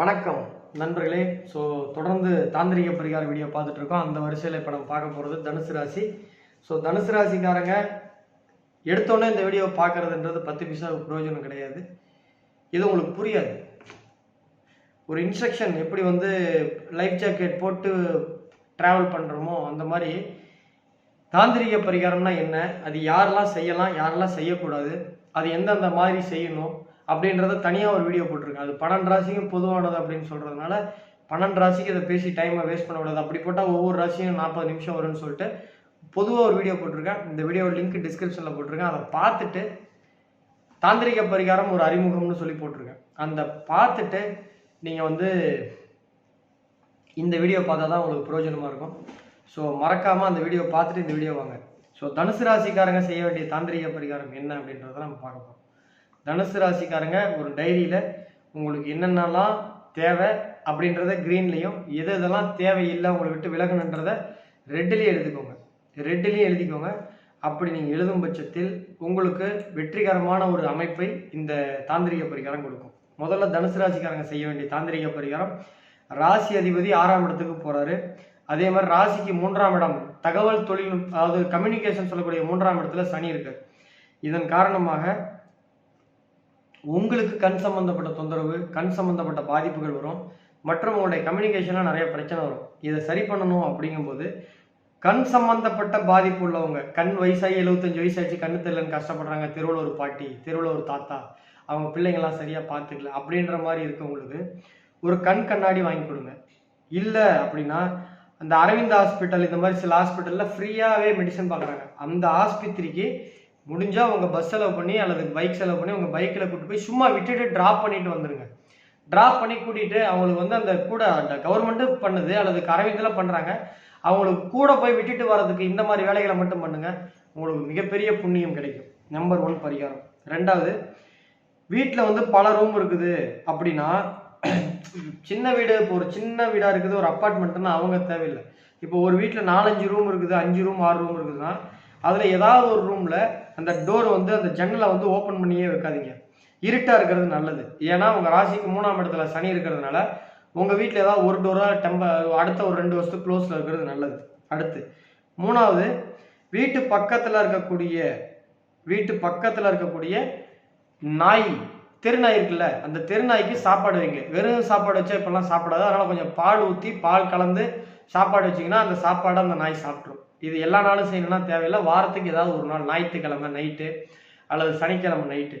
வணக்கம் நண்பர்களே. ஸோ தொடர்ந்து தாந்திரிக பரிகார வீடியோ பார்த்துட்டு இருக்கோம் அந்த வரிசையில் இப்போ நம்ம பார்க்க போகிறது தனுசு ராசி. ஸோ தனுசு ராசிக்காரங்க எடுத்தோன்னே இந்த வீடியோ பார்க்கறதுன்றது பத்து பைசா பிரயோஜனம் கிடையாது. இது உங்களுக்கு புரியாது. ஒரு இன்ஸ்ட்ரக்ஷன் எப்படி வந்து லைஃப் ஜாக்கெட் போட்டு ட்ராவல் பண்ணுறோமோ அந்த மாதிரி தாந்திரிக பரிகாரம்னா என்ன? அது யாரெல்லாம் செய்யலாம் யாரெல்லாம் செய்யக்கூடாது? அது எந்தெந்த மாதிரி செய்யணும்? அப்படின்றத தனியாக ஒரு வீடியோ போட்டிருக்கேன். அது பன்னெண்டு ராசிக்கும் பொதுவானது அப்படின்னு சொல்கிறதுனால பன்னெண்டு ராசிக்கு இதை பேசி டைமை வேஸ்ட் பண்ணக்கூடாது அப்படி போட்டால் ஒவ்வொரு ராசியும் நாற்பது நிமிஷம் வரும்னு சொல்லிட்டு பொதுவாக ஒரு வீடியோ போட்டிருக்கேன். இந்த வீடியோ லிங்க் டிஸ்கிரிப்ஷனில் போட்டிருக்கேன். அதை பார்த்துட்டு தாந்திரிக பரிகாரம் ஒரு அறிமுகம்னு சொல்லி போட்டிருக்கேன். அந்த பார்த்துட்டு நீங்கள் வந்து இந்த வீடியோ பார்த்தா தான் உங்களுக்கு பிரயோஜனமாக இருக்கும். ஸோ மறக்காமல் அந்த வீடியோ பார்த்துட்டு இந்த வீடியோ வாங்க. ஸோ தனுசு ராசிக்காரங்க செய்ய வேண்டிய தாந்திரிக பரிகாரம் என்ன அப்படின்றத நம்ம பார்க்க போகிறோம் தனுசு ராசிக்காரங்க ஒரு டைரியில் உங்களுக்கு என்னென்னலாம் தேவை அப்படின்றத க்ரீன்லேயும் எது இதெல்லாம் தேவையில்லை உங்களை விட்டு விலகணுன்றத ரெட்டிலையும் எழுதிக்கோங்க. ரெட்டிலையும் எழுதிக்கோங்க. அப்படி நீங்கள் எழுதும் பட்சத்தில் உங்களுக்கு வெற்றிகரமான ஒரு அமைப்பை இந்த தாந்திரிக பரிகாரம் கொடுக்கும். முதல்ல தனுசு ராசிக்காரங்க செய்ய வேண்டிய தாந்திரிக பரிகாரம். ராசி அதிபதி ஆறாம் இடத்துக்கு போகிறாரு அதே மாதிரி ராசிக்கு மூன்றாம் இடம் தகவல் தொழில்நுட்ப அதாவது கம்யூனிகேஷன் சொல்லக்கூடிய மூன்றாம் இடத்துல சனி இருக்கு இதன் காரணமாக உங்களுக்கு கண் சம்பந்தப்பட்ட தொந்தரவு கண் சம்பந்தப்பட்ட பாதிப்புகள் வரும். மற்றும் உங்களுடைய கம்யூனிகேஷனில் நிறைய பிரச்சனை வரும். இதை சரி பண்ணணும் அப்படிங்கும்போது கண் சம்பந்தப்பட்ட பாதிப்பு உள்ளவங்க கண் வயசாகி எழுபத்தஞ்சு வயசாச்சு கண்ணு தெரியலன்னு கஷ்டப்படுறாங்க தெருவில் ஒரு பாட்டி தெருவில் ஒரு தாத்தா அவங்க பிள்ளைங்களாம் சரியாக பார்த்துக்கல அப்படின்ற மாதிரி இருக்கவங்களுக்கு ஒரு கண் கண்ணாடி வாங்கி கொடுங்க. இல்லை அப்படின்னா அந்த அரவிந்த் ஹாஸ்பிட்டல் இந்த மாதிரி சில ஹாஸ்பிட்டலில் ஃப்ரீயாகவே மெடிசன் பார்க்குறாங்க. அந்த ஆஸ்பத்திரிக்கு முடிஞ்சால் உங்கள் பஸ் செலவு பண்ணி அல்லது பைக் செலவு பண்ணி உங்கள் பைக்கில் கூப்பிட்டு போய் சும்மா விட்டுட்டு ட்ராப் பண்ணிட்டு வந்துடுங்க ட்ராப் பண்ணி கூட்டிகிட்டு அவங்களுக்கு வந்து அந்த கூட அந்த கவர்மெண்ட்டு பண்ணுது அல்லது அரவிந்தில் பண்ணுறாங்க அவங்களுக்கு கூட போய் விட்டுட்டு வர்றதுக்கு இந்த மாதிரி வேலைகளை மட்டும் பண்ணுங்கள் உங்களுக்கு மிகப்பெரிய புண்ணியம் கிடைக்கும். நம்பர் ஒன் பரிகாரம். ரெண்டாவது வீட்டில் வந்து பல ரூம் இருக்குது அப்படின்னா சின்ன வீடு இப்போ ஒரு சின்ன வீடாக இருக்குது ஒரு அப்பார்ட்மெண்ட்டுன்னா அவங்க தேவையில்லை. இப்போ ஒரு வீட்டில் நாலஞ்சு ரூம் இருக்குது அஞ்சு ரூம் ஆறு ரூம் இருக்குதுன்னா அதில் ஏதாவது ஒரு ரூமில் அந்த டோர் வந்து அந்த ஜன்னலை வந்து ஓப்பன் பண்ணியே வைக்காதீங்க. இருட்டாக இருக்கிறது நல்லது. ஏன்னா உங்கள் ராசிக்கு மூணாம் இடத்துல சனி இருக்கிறதுனால உங்கள் வீட்டில் ஏதாவது ஒரு டோராக டெம்ப அடுத்த ஒரு ரெண்டு வருஷத்துக்கு க்ளோஸில் இருக்கிறது நல்லது. அடுத்து மூணாவது வீட்டு பக்கத்தில் இருக்கக்கூடிய வீட்டு பக்கத்தில் இருக்கக்கூடிய நாய். தெருநாய் இருக்குல்ல அந்த தெருநாய்க்கு சாப்பாடு வைங்க. வெறும் சாப்பாடு வச்சா இப்போல்லாம் சாப்பிடாது. அதனால் கொஞ்சம் பால் ஊற்றி பால் கலந்து சாப்பாடு வச்சிங்கன்னா அந்த சாப்பாடை அந்த நாய் சாப்பிட்ரும் இது எல்லா நாளும் செய்யணும்னா தேவையில்லை. வாரத்துக்கு ஏதாவது ஒரு நாள் ஞாயிற்றுக்கிழமை நைட்டு அல்லது சனிக்கிழமை நைட்டு.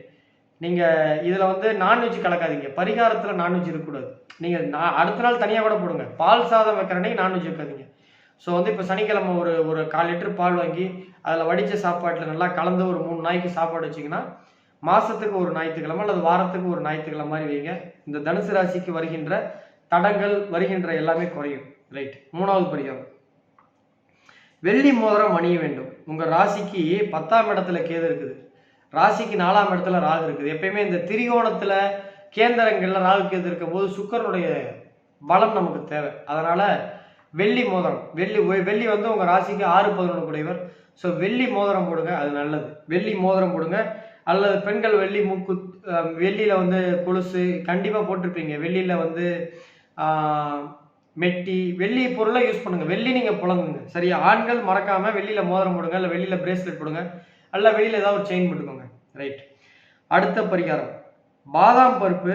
நீங்கள் இதில் வந்து நான்வெஜ் கலக்காதீங்க. பரிகாரத்தில் நான்வெஜ் இருக்கக்கூடாது. நீங்கள் நான் அடுத்த நாள் தனியாக கூட போடுங்க. பால் சாதம் வைக்கிற அன்னைக்கு நான்வெஜ் வைக்காதீங்க. ஸோ வந்து இப்போ சனிக்கிழமை ஒரு ஒரு கால் லிட்டர் பால் வாங்கி அதில் வடித்த சாப்பாட்டில் நல்லா கலந்து ஒரு மூணு நாய்க்கு சாப்பாடு வச்சிங்கன்னா மாதத்துக்கு ஒரு ஞாயிற்றுக்கிழமை அல்லது வாரத்துக்கு ஒரு ஞாயிற்றுக்கிழமை மாதிரி வைங்க. இந்த தனுசு ராசிக்கு வருகின்ற தடங்கள் வருகின்ற எல்லாமே குறையும். ரைட் மூணாவது பரிகாரம் வெள்ளி மோதிரம் அணிய வேண்டும். உங்கள் ராசிக்கு பத்தாம் இடத்துல கேது இருக்குது. ராசிக்கு நாலாம் இடத்துல ராகு இருக்குது. எப்பயுமே இந்த திரிகோணத்தில் கேந்திரங்கள்ல ராகு கேது இருக்கும்போது சுக்கரனுடைய பலம் நமக்கு தேவை. அதனால வெள்ளி மோதிரம் வெள்ளி வெள்ளி வந்து உங்கள் ராசிக்கு ஆறு பதினொன்று கூடியவர். ஸோ வெள்ளி மோதிரம் போடுங்க அது நல்லது. வெள்ளி மோதிரம் போடுங்க. அல்லது பெண்கள் வெள்ளி மூக்கு வெள்ளியில் வெள்ளியில வந்து கொலுசு கண்டிப்பாக போட்டிருப்பீங்க. வெள்ளியில வந்து மெட்டி வெள்ளி பொருளை யூஸ் பண்ணுங்க. வெள்ளி நீங்க புழங்குங்க. சரியா? ஆண்கள் மறக்காம வெளியில் மோதிரம் போடுங்க இல்லை வெளியில பிரேஸ்லெட் போடுங்க அல்ல வெளியில ஏதாவது ஒரு செயின் போட்டுக்கோங்க. ரைட் அடுத்த பரிகாரம். பாதாம் பருப்பு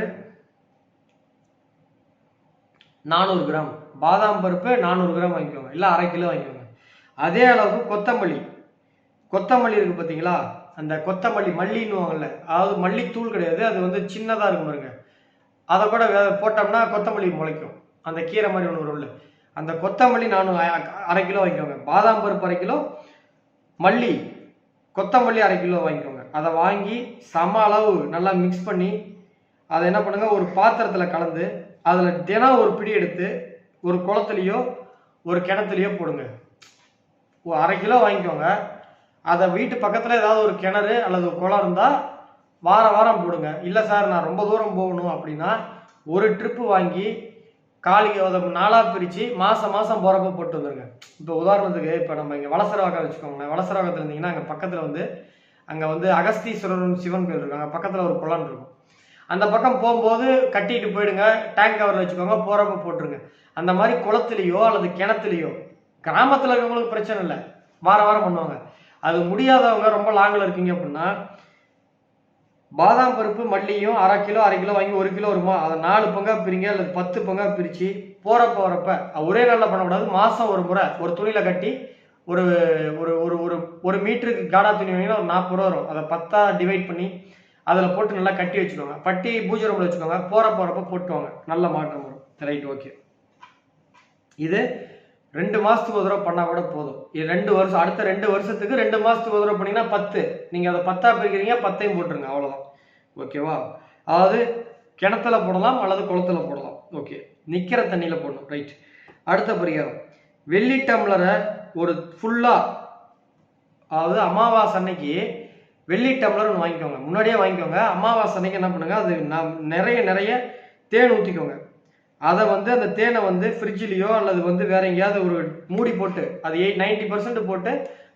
நானூறு கிராம். பாதாம் பருப்பு நானூறு கிராம் வாங்கிக்கோங்க. இல்லை அரை கிலோ வாங்கிக்கோங்க. அதே அளவுக்கு கொத்தமல்லி. கொத்தமல்லி இருக்கு பார்த்தீங்களா அந்த கொத்தமல்லி மல்லின்னுவாங்கல்ல அதாவது மல்லித்தூள் கிடையாது அது வந்து சின்னதாக இருக்கும் பாருங்க. அதை கூட வே- போட்டோம்னா கொத்தமல்லி முளைக்கும். அந்த கீரை மாதிரி ஒன்று வரும்ல. அந்த கொத்தமல்லி நானும் அரை கிலோ வாங்கிக்கோங்க. பாதாம் பருப்பு அரை கிலோ மல்லி கொத்தமல்லி அரை கிலோ வாங்கிக்கோங்க. அதை வாங்கி சம அளவு நல்லா மிக்ஸ் பண்ணி அதை என்ன பண்ணுங்கள் ஒரு பாத்திரத்தில் கலந்து அதில் தினம் ஒரு பிடி எடுத்து ஒரு குளத்துலையோ ஒரு கிணத்துலையோ போடுங்க. ஒரு அரை கிலோ வாங்கிக்கோங்க. அதை வீட்டு பக்கத்தில் ஏதாவது ஒரு கிணறு அல்லது குளம் இருந்தால் வார வாரம் போடுங்க. இல்லை சார் நான் ரொம்ப தூரம் போகணும் அப்படின்னா ஒரு ட்ரிப்பு வாங்கி காலி அதை நாளாக பிரித்து மாதம் மாதம் போகிறப்ப போட்டு வந்துருங்க. இப்போ உதாரணத்துக்கு இப்போ நம்ம இங்கே வளசரவாக்கம் வச்சுக்கோங்களேன். வளசரவாக்கத்தில் இருந்தீங்கன்னா அங்கே பக்கத்தில் வந்து அங்கே வந்து அகஸ்தீஸ்வரர் சிவன் கோயில் இருக்காங்க பக்கத்தில் ஒரு குளம் இருக்கும். அந்த பக்கம் போகும்போது கட்டிட்டு போயிடுங்க. டேங்க் கவரில் வச்சுக்கோங்க. போகிறப்ப போட்டுருங்க. அந்த மாதிரி குளத்துலையோ அல்லது கிணத்துலையோ கிராமத்தில் இருக்கவங்களுக்கு பிரச்சனை இல்லை. வார வாரம் பண்ணுவாங்க. அது முடியாதவங்க ரொம்ப லாங்கில் இருக்கீங்க அப்படின்னா பாதாம் பருப்பு மல்லியும் அரை கிலோ அரை கிலோ வாங்கி ஒரு கிலோ வருமா அதை நாலு பங்காக பிரிங்க அல்லது பத்து பங்காக பிரித்து போகிறப்ப வரப்ப ஒரே நாளில் பண்ணக்கூடாது. மாதம் ஒரு முறை ஒரு துணியில் கட்டி ஒரு ஒரு ஒரு ஒரு ஒரு மீட்டருக்கு காடா துணி வாங்கினா ஒரு நாற்பது ரூபா வரும். அதை பத்தாக டிவைட் பண்ணி அதில் போட்டு நல்லா கட்டி வச்சுக்கோங்க பட்டி பூஜை ரூமில் வச்சுக்கோங்க. போகிற போகிறப்ப போட்டுவாங்க. நல்ல மாற்றம் வரும். Right okay. இது ரெண்டு மாதத்துக்கு ஒரு தடவை பண்ணால் கூட போதும். இது ரெண்டு வருஷம் அடுத்த ரெண்டு வருஷத்துக்கு ரெண்டு மாதத்துக்கு ஒரு தடவை பண்ணீங்கன்னா பத்து. நீங்கள் அதை பத்தா பிரிக்கிறீங்க பத்தையும் போட்டுருங்க அவ்வளோதான் ஓகேவா? அதாவது கிணத்துல போடலாம் அல்லது குளத்துல போடலாம். ஓகே. நிற்கிற தண்ணியில் போடணும். ரைட். அடுத்த பரிகாரம். வெள்ளி டம்ளரை ஒரு ஃபுல்லாக அதாவது அமாவாசை அன்னைக்கு வெள்ளி டம்ளர் ஒன்று வாங்கிக்கோங்க. முன்னாடியே வாங்கிக்கோங்க. அமாவாசை அன்னைக்கு என்ன பண்ணுங்க? அது நம் நிறைய நிறைய தேன் ஊற்றிக்கோங்க அதை வந்து அந்த தேனை வந்து ஃப்ரிட்ஜ்லேயோ அல்லது வந்து வேற எங்கேயாவது ஒரு மூடி போட்டு அது எயிட் நைன்டி பர்சன்ட் போட்டு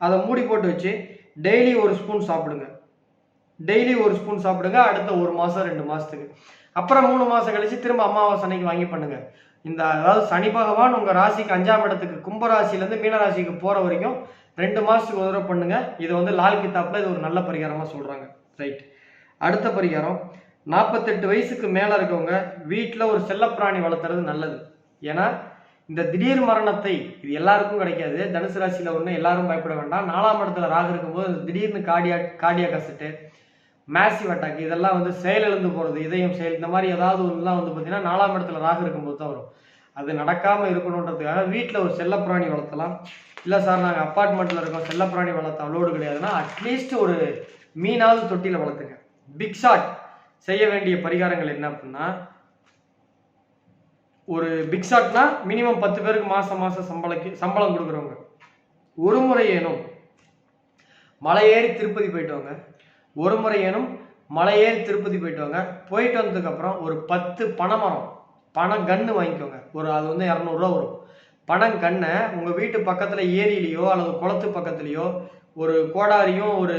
அதை மூடி போட்டு வச்சு டெய்லி ஒரு ஸ்பூன் சாப்பிடுங்க. டெய்லி ஒரு ஸ்பூன் சாப்பிடுங்க அடுத்த ஒரு மாதம் ரெண்டு மாதத்துக்கு அப்புறம் மூணு மாதம் கழிச்சு திரும்ப அமாவாசை அன்னைக்கு வாங்கி பண்ணுங்க. இந்த அதாவது சனி பகவான் உங்கள் ராசிக்கு அஞ்சாம் இடத்துக்கு கும்பராசிலேருந்து மீனராசிக்கு போகிற வரைக்கும் ரெண்டு மாதத்துக்கு உதவ பண்ணுங்க. இது வந்து லால் கித்தாப்பில் இது ஒரு நல்ல பரிகாரமாக சொல்கிறாங்க ரைட் அடுத்த பரிகாரம். நாற்பத்தெட்டு வயசுக்கு மேலே இருக்கவங்க வீட்டில் ஒரு செல்லப்பிராணி வளர்த்துறது நல்லது. ஏன்னா இந்த திடீர் மரணத்தை இது எல்லாருக்கும் கிடைக்காது. தனுசு ராசியில் ஒன்று எல்லாரும் பயப்பட வேண்டாம். நாலாம் இடத்துல ராகு இருக்கும்போது திடீர்னு கார்டியா கார்டியா கசட்டு மேசிவ் அட்டாக் இதெல்லாம் வந்து செயலிழந்து போகிறது இதயம் செயல் இந்த மாதிரி ஏதாவது ஒன்றுலாம் வந்து பார்த்தீங்கன்னா நாலாம் இடத்துல ராகு இருக்கும்போது தான் வரும். அது நடக்காமல் இருக்கணுன்றதுக்காக வீட்டில் ஒரு செல்லப்பிராணி வளர்த்தலாம். இல்லை சார் நாங்கள் அப்பார்ட்மெண்ட்டில் இருக்கோம் செல்லப்பிராணி வளர்த்த அலோடு கிடையாதுன்னா அட்லீஸ்ட் ஒரு மீனாவது தொட்டியில் வளர்த்துங்க. பிக் ஷாட் செய்ய வேண்டிய பரிகாரங்கள் என்ன அப்படின்னா ஒரு பிக் ஷாட்னா மினிமம் பத்து பேருக்கு மாதம் மாதம் சம்பளக்கு சம்பளம் கொடுக்குறவங்க. ஒரு முறை ஏனும் மலை ஏறி திருப்பதி போயிட்டவங்க ஒரு முறை ஏனும் மலை ஏறி திருப்பதி போயிட்டு வாங்க. போயிட்டு வந்ததுக்கப்புறம் ஒரு பத்து பனைமரம் பணம் கன்று வாங்கிக்கோங்க. ஒரு அது வந்து இரநூறுவா வரும். பணம் கண்ணை உங்கள் வீட்டு பக்கத்தில் ஏரியிலையோ அல்லது குளத்து பக்கத்துலேயோ ஒரு கோடாரியும் ஒரு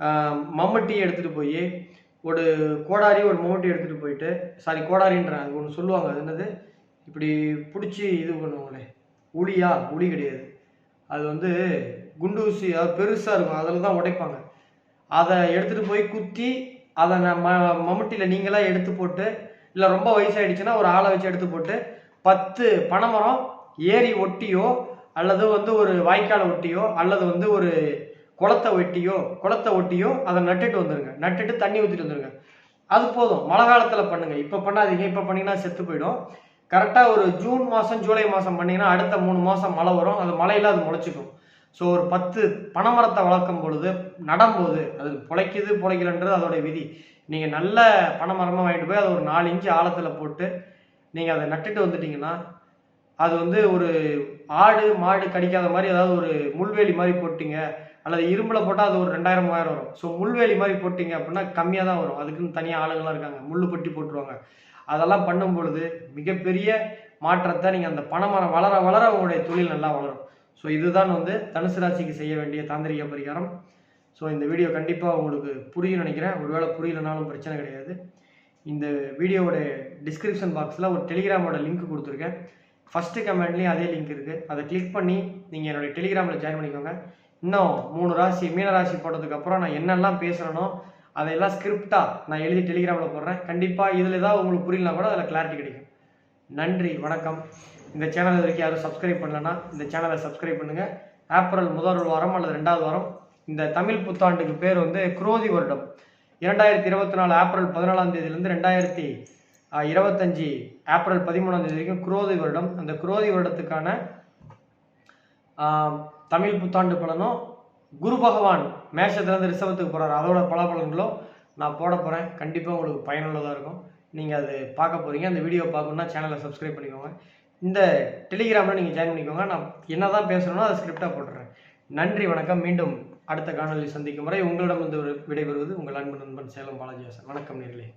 மம்மட்டியும் மம்முட்டியும் எடுத்துகிட்டு போய் ஒரு கோடாரி ஒரு மம்முட்டி எடுத்துகிட்டு போயிட்டு சாரி கோடாரின்றாங்க அது ஒன்று சொல்லுவாங்க அது என்னது? இப்படி பிடிச்சி இது பண்ணுவாங்களே உளியா? உளி கிடையாது. அது வந்து குண்டூசி அதாவது பெருசாக இருக்கும் அதில் தான் உடைப்பாங்க. அதை எடுத்துகிட்டு போய் குத்தி அதை நம்ம மம்முட்டியில் நீங்களாக எடுத்து போட்டு இல்லை ரொம்ப வயசாகிடுச்சுன்னா ஒரு ஆளை வச்சு எடுத்து போட்டு பத்து பனைமரம் ஏரி ஒட்டியோ அல்லது வந்து ஒரு வாய்க்காலை ஒட்டியோ அல்லது வந்து ஒரு குளத்தை வெட்டியோ குளத்தை ஒட்டியோ அதை நட்டுட்டு வந்துருங்க. நட்டுட்டு தண்ணி ஊற்றிட்டு வந்துருங்க. அது போதும். மழை காலத்தில் பண்ணுங்க. இப்போ பண்ணாதீங்க. இப்போ பண்ணீங்கன்னா செத்து போயிடும். கரெக்டாக ஒரு ஜூன் மாதம் ஜூலை மாதம் பண்ணீங்கன்னா அடுத்த மூணு மாதம் மழை வரும். அது மழையில் அது முளைச்சிக்கும். ஸோ ஒரு பத்து பனைமரத்தை வளர்க்கும் பொழுது நடும்போது அது பிழைக்குது பிழைக்கலன்றது அதோட விதி. நீங்கள் நல்ல பனைமரமாக வாங்கிட்டு போய் அதை ஒரு நாலு இன்ச்சு ஆழத்தில் போட்டு நீங்கள் அதை நட்டுட்டு வந்துட்டீங்கன்னா அது வந்து ஒரு ஆடு மாடு கடிக்காத மாதிரி ஏதாவது ஒரு முள்வேலி மாதிரி போட்டிங்க அல்லது இரும்பில் போட்டால் அது ஒரு ரெண்டாயிரம் மூவாயிரம் வரும். ஸோ முள்வேலி மாதிரி போட்டீங்க அப்படின்னா கம்மியாக தான் வரும். அதுக்குன்னு தனியாக ஆளுங்களாம் இருக்காங்க. முள்ளு பட்டி போட்டுருவாங்க. அதெல்லாம் பண்ணும் பொழுது மிகப்பெரிய மாற்றத்தை நீங்கள் அந்த பணமரம் வளர வளர உங்களுடைய தொழில் நல்லா வளரும். ஸோ இதுதான் வந்து தனுசு ராசிக்கு செய்ய வேண்டிய தாந்திரிக பரிகாரம். ஸோ இந்த வீடியோ கண்டிப்பாக உங்களுக்கு புரியும் நினைக்கிறேன். ஒருவேளை புரியலனாலும் பிரச்சனை கிடையாது. இந்த வீடியோவோட டிஸ்கிரிப்ஷன் பாக்ஸில் ஒரு டெலிகிராமோட லிங்க் கொடுத்துருக்கேன். ஃபஸ்ட்டு கமெண்ட்லேயும் அதே லிங்க் இருக்குது அதை கிளிக் பண்ணி நீங்கள் என்னுடைய டெலிகிராமில் ஜாயின் பண்ணிக்கோங்க. இன்னும் மூணு ராசி மீன ராசி போட்டதுக்கப்புறம் நான் என்னெல்லாம் பேசுகிறேனோ அதையெல்லாம் ஸ்கிரிப்டாக நான் எழுதி டெலிகிராமில் போடுறேன். கண்டிப்பாக இதில் ஏதாவது உங்களுக்கு புரியலனா கூட அதில் கிளாரிட்டி கிடைக்கும். நன்றி வணக்கம். இந்த சேனல் இது வரைக்கும் யாரும் சப்ஸ்கிரைப் பண்ணலன்னா இந்த சேனலை சப்ஸ்கிரைப் பண்ணுங்கள் ஏப்ரல் முதல் வாரம் அல்லது ரெண்டாவது வாரம் இந்த தமிழ் புத்தாண்டுக்கு பேர் வந்து குரோதி வருடம். இரண்டாயிரத்தி இருபத்தி நாலு ஏப்ரல் பதினாலாம் தேதியிலேருந்து ரெண்டாயிரத்தி இருபத்தஞ்சி ஏப்ரல் பதிமூணாம் தேதி வரைக்கும் குரோதி வருடம். அந்த குரோதி வருடத்துக்கான தமிழ் புத்தாண்டு பலனும் குரு பகவான் மேஷத்துலேருந்து ரிசவத்துக்கு போகிறார் அதோட பலாபலன்களும் நான் போட போகிறேன் கண்டிப்பாக உங்களுக்கு பயனுள்ளதாக இருக்கும். நீங்கள் அது பார்க்க போகிறீங்க அந்த வீடியோ பார்க்கணுன்னா சேனலை சப்ஸ்கிரைப் பண்ணிக்கோங்க. இந்த டெலிகிராமில் நீங்கள் ஜாயின் பண்ணிக்கோங்க. நான் என்ன தான் பேசணும்னோ அதை ஸ்கிரிப்டாக போட்டுறேன். நன்றி வணக்கம். மீண்டும் அடுத்த காணொலி சந்திக்கும் வரை உங்களிடம் வந்து விடைபெறுவது உங்கள் அன்பு நண்பன் சேலம் பாலாஜி வணக்கம் நேர்களே.